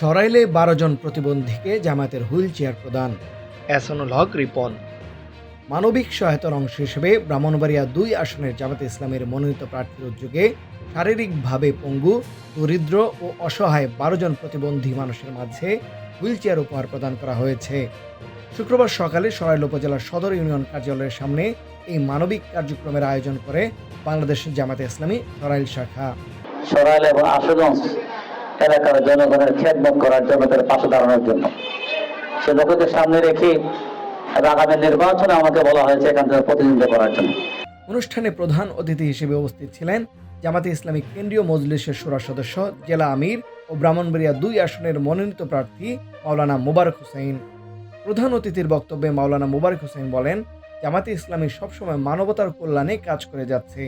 সরাইলে বারো জন প্রতিবন্ধীকে জামায়াতের wheel chair প্রদান। এসনুল হক রিপন। মানবিক সহায়তার অংশ হিসেবে ব্রাহ্মণবাড়িয়া দুই আসনের জামাতে ইসলামের মনোনীত প্রার্থীর উদ্যোগে শারীরিকভাবে পঙ্গু দরিদ্র ও অসহায় বারো জন প্রতিবন্ধী মানুষের মাঝে হুইল চেয়ার উপহার প্রদান করা হয়েছে। শুক্রবার সকালে সরাইল উপজেলার সদর ইউনিয়ন কার্যালয়ের সামনে এই মানবিক কার্যক্রমের আয়োজন করে বাংলাদেশ জামাতে ইসলামী সরাইল শাখা। সরাইল এবং আশুগঞ্জ এলাকার জনগণের খেদমত করার জন্য তাদের পাশে দাঁড়ানোর জন্য। সে লক্ষ্যকে সামনে রেখে আগামী নির্বাচনে আমাকে বলা হয়েছে এখান থেকে প্রতিনিধিত্ব করার জন্য। অনুষ্ঠানে প্রধান অতিথি হিসেবে উপস্থিত ছিলেন জামাতে ইসলামী কেন্দ্রীয় মজলিসের সুরা সদস্য, জেলা আমির ও ব্রাহ্মণবাড়িয়া দুই আসনের মনোনীত প্রার্থী মাওলানা মুবারক হুসাইন। প্রধান অতিথির বক্তব্যে মাওলানা মুবারক হুসাইন বলেন, জামাতে ইসলামী সবসময় মানবতার কল্যাণে কাজ করে যাচ্ছে।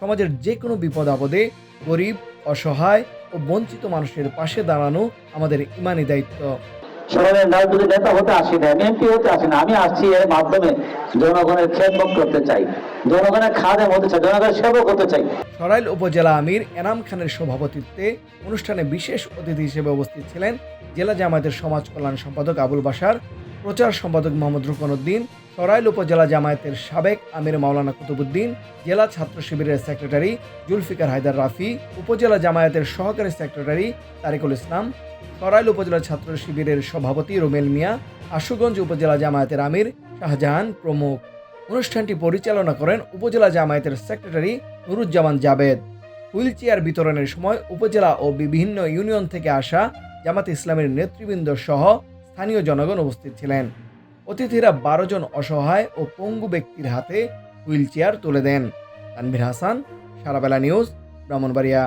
সমাজের যে কোনো বিপদ আপদে গরিব অসহায় ও বঞ্চিত মানুষের পাশে দাঁড়ানো আমাদের ইমানি দায়িত্ব। রাজনৈতিক নেতা হতে আসি না এমপি হতে আসি না আমি আসছি এর মাধ্যমে জনগণের খেদমত করতে চাই জনগণের খাদেম হতে চাই জনগণের সেবক হতে চাই। সরাইল উপজেলা আমির এনাম খানের সভাপতিত্বে অনুষ্ঠানে বিশেষ অতিথি হিসেবে উপস্থিত ছিলেন জেলা জামায়াতের সমাজ কল্যাণ সম্পাদক আবুল বাসার প্রচার সম্পাদক মোহাম্মদ রুকন উদ্দিন সরাইল উপজেলা জামায়াতের সাবেক আমির মাওলানা কুতুবুদ্দিন জেলা ছাত্র শিবিরের সেক্রেটারি জুলফিকার হায়দার রাফি, উপজেলা জামায়াতের সহকারী সেক্রেটারি তারিকুল ইসলাম, সরাইল উপজেলা ছাত্র শিবিরের সভাপতি রুমেল মিয়া, আশুগঞ্জ উপজেলা জামায়াতের আমির শাহজাহান প্রমুখ। অনুষ্ঠানটি পরিচালনা করেন উপজেলা জামায়াতের secretary Nuruzzaman Jabed. Wheelchair বিতরণের সময় উপজেলা ও বিভিন্ন ইউনিয়ন থেকে আসা জামাত ইসলামের নেতৃবৃন্দ সহ স্থানীয় জনগণ উপস্থিত ছিলেন। অতিথিরা বারো জন অসহায় ও পঙ্গু ব্যক্তির হাতে হুইল চেয়ার তুলে দেন। তানভীর হাসান, সারাবেলা নিউজ, ব্রাহ্মণবাড়িয়া।